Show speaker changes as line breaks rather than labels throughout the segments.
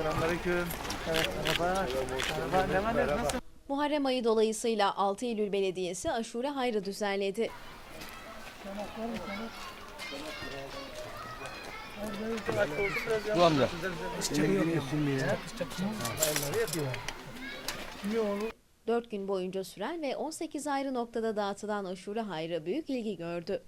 Selamünaleyküm. Evet, merhaba. Merhaba, ne var ne? Nasıl?
Muharrem ayı dolayısıyla 6 Eylül Belediyesi aşure hayrı düzenledi.
Bu amca.
Dört gün boyunca süren ve 18 ayrı noktada dağıtılan aşure hayrı büyük ilgi gördü.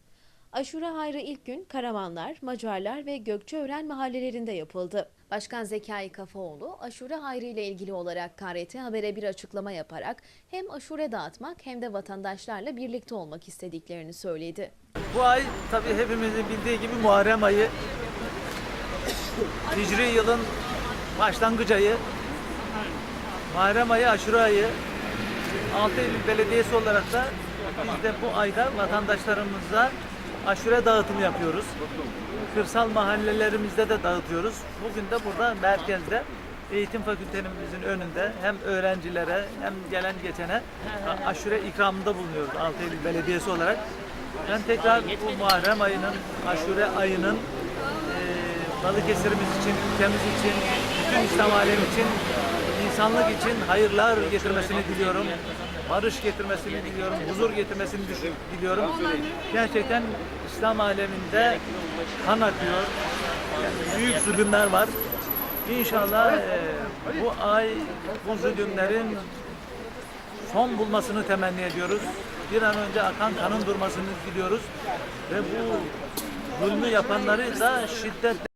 Aşure hayrı ilk gün Karavanlar, Macarlar ve Gökçeören mahallelerinde yapıldı. Başkan Zekai Kafaoğlu, aşure hayrı ile ilgili olarak KRT Haber'e bir açıklama yaparak hem aşure dağıtmak hem de vatandaşlarla birlikte olmak istediklerini söyledi.
Bu ay tabii hepimizin bildiği gibi Muharrem ayı. Hicri yılın başlangıç ayı. Muharrem ayı, aşure ayı. 6 Eylül Belediyesi olarak da biz de bu ayda vatandaşlarımıza aşure dağıtımı yapıyoruz. Kırsal mahallelerimizde de dağıtıyoruz. Bugün de burada merkezde eğitim fakültemizin önünde hem öğrencilere hem gelen geçene aşure ikramında bulunuyoruz 6 Eylül Belediyesi olarak. Ben tekrar bu Muharrem ayının, aşure ayının eee Balıkesir'imiz için, ülkemiz için, bütün İslam alemi için, insanlık için hayırlar getirmesini diliyorum. Barış getirmesini diliyorum, huzur getirmesini diliyorum. Gerçekten İslam aleminde kan akıyor. Yani büyük zulümler var. İnşallah eee, bu ay bu zulümlerin son bulmasını temenni ediyoruz. Bir an önce akan kanın durmasını diliyoruz. Ve bu zulmü yapanları da şiddetle